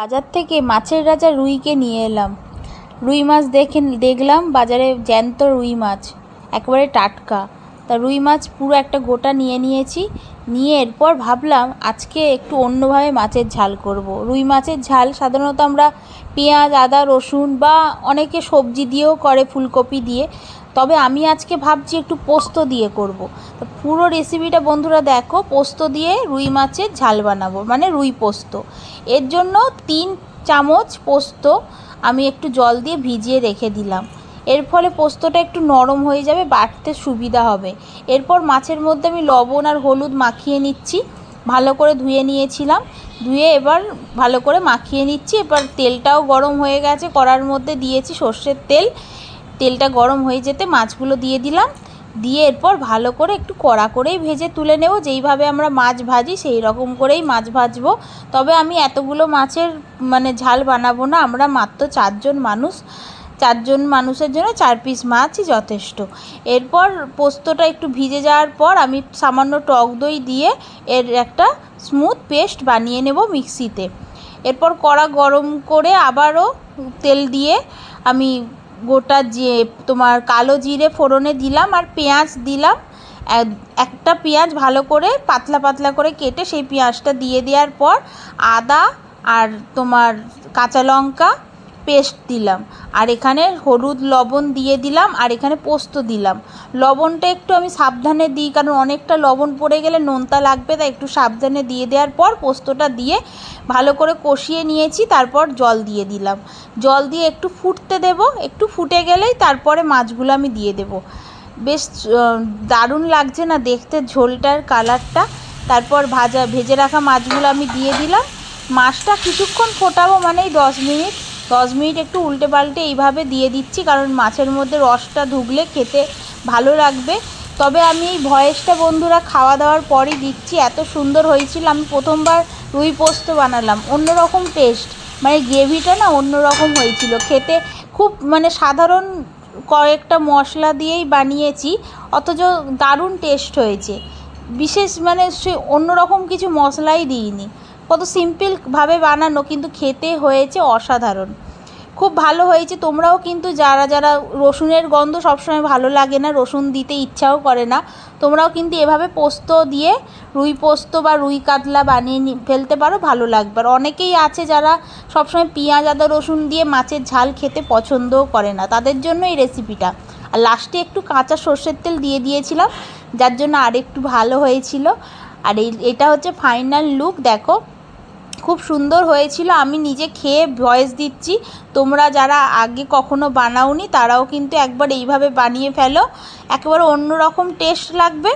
বাজার থেকে মাছের রাজা রুইকে নিয়ে এলাম। রুই মাছ দেখে দেখলাম বাজারে জ্যান্ত রুই মাছ, একেবারে টাটকা। তা রুই মাছ পুরো একটা গোটা নিয়ে নিয়েছি নিয়ে এরপর ভাবলাম আজকে একটু অন্যভাবে মাছের ঝাল করব। রুই মাছের ঝাল সাধারণত আমরা পেঁয়াজ, আদা, রসুন বা অনেকে সবজি দিয়েও করে ফুলকপি দিয়ে তবে আমি আজকে ভাবছি একটু পোস্ত দিয়ে করব। তো পুরো রেসিপিটা বন্ধুরা দেখো, পোস্ত দিয়ে রুই মাছের ঝাল বানাবো মানে রুই পোস্ত এর জন্য তিন চামচ পোস্ত আমি একটু জল দিয়ে ভিজিয়ে রেখে দিলাম এর ফলে পোস্তটা একটু নরম হয়ে যাবে বাটতে সুবিধা হবে। এরপর মাছের মধ্যে আমি লবণ আর হলুদ মাখিয়ে নিচ্ছি। ভালো করে ধুয়ে নিয়েছিলাম। ধুয়ে এবার ভালো করে মাখিয়ে নিচ্ছি। এবার তেলটাও গরম হয়ে গেছে, কড়ার মধ্যে দিয়েছি সর্ষের তেল। তেলটা গরম হয়ে যেতে মাছগুলো দিয়ে দিলাম। দিয়ে এরপর ভালো করে একটু কড়া করেই ভেজে তুলে নেব। যেইভাবে আমরা মাছ ভাজি, সেই রকম করেই মাছ ভাজবো। তবে আমি এতগুলো মাছের মানে ঝাল বানাবো না। আমরা মাত্র চারজন মানুষ। চারজন মানুষের জন্য চার পিস মাছই যথেষ্ট। এরপর পোস্তটা একটু ভিজে যাওয়ার পর আমি সামান্য টক দই দিয়ে এর একটা স্মুথ পেস্ট বানিয়ে নেব মিক্সিতে। এরপর কড়া গরম করে আবারও তেল দিয়ে আমি গোটা যে তোমার কালো জিরে ফোড়নে দিলাম আর পেঁয়াজ দিলাম। একটা পেঁয়াজ ভালো করে পাতলা পাতলা করে কেটে সেই পেঁয়াজটা দিয়ে দেওয়ার পর আদা আর তোমার কাঁচা লঙ্কা পেস্ট দিলাম। আর এখানে হলুদ লবণ দিয়ে দিলাম, আর এখানে পোস্ত দিলাম। লবণটা একটু আমি সাবধানে দিই, কারণ অনেকটা লবণ পড়ে গেলে নোনতা লাগবে, তাই একটু সাবধানে দিয়ে দেওয়ার পর পোস্তটা দিয়ে ভালো করে কষিয়ে নিয়েছি, তারপর জল দিয়ে দিলাম। জল দিয়ে একটু ফুটতে দেব, একটু ফুটে গেলেই তারপরে মাছগুলো আমি দিয়ে দেব। বেশ দারুণ লাগছে না দেখতে ঝোলটার কালারটা। তারপর ভাজা, ভেজে রাখা মাছগুলো আমি দিয়ে দিলাম। মাছটা কিছুক্ষণ ফোটাবো মানেই দশ মিনিট। দশ মিনিট একটু উল্টে পাল্টে এইভাবে দিয়ে দিচ্ছি, কারণ মাছের মধ্যে রসটা ঢুকলে খেতে ভালো লাগবে। তবে আমি এই ভয়েসটা বন্ধুরা খাওয়া দাওয়ার পরই দিচ্ছি, এত সুন্দর হয়েছিল, আমি প্রথমবার রুই পোস্ত বানালাম, অন্যরকম টেস্ট মানে গ্রেভিটা না অন্য রকম হয়েছিল, খেতে খুব মানে সাধারণ কয়েকটা মশলা দিয়েই বানিয়েছি, অথচ দারুণ টেস্ট হয়েছে। বিশেষ মানে সে অন্যরকম কিছু মশলাই দিইনি। কত সিম্পলভাবে বানানো, কিন্তু খেতে হয়েছে অসাধারণ। খুব ভালো হয়েছে। তোমরাও কিন্তু যারা যারা রসুনের গন্ধ সবসময় ভালো লাগে না, রসুন দিতে ইচ্ছাও করে না, তোমরাও কিন্তু এভাবে পোস্ত দিয়ে রুই পোস্ত বা রুই কাতলা বানিয়ে ফেলতে পারো, ভালো লাগবে। আর অনেকেই আছে যারা সবসময় পেঁয়াজ, আদা, রসুন দিয়ে মাছের ঝাল খেতে পছন্দও করে না। তাদের জন্য এই রেসিপিটা। আর লাস্টে একটু কাঁচা সর্ষের তেল দিয়ে দিয়েছিলাম, যার জন্য আর একটু ভালো হয়েছিল। আর এই, এটা হচ্ছে ফাইনাল লুক। দেখো খুব সুন্দর হয়েছিল। আমি নিজে খেয়ে ভয়েস দিচ্ছি। তোমরা যারা আগে কখনো বানাওনি, তারাও কিন্তু একবার এইভাবে বানিয়ে ফেলো। একেবারে অন্য রকম টেস্ট লাগবে।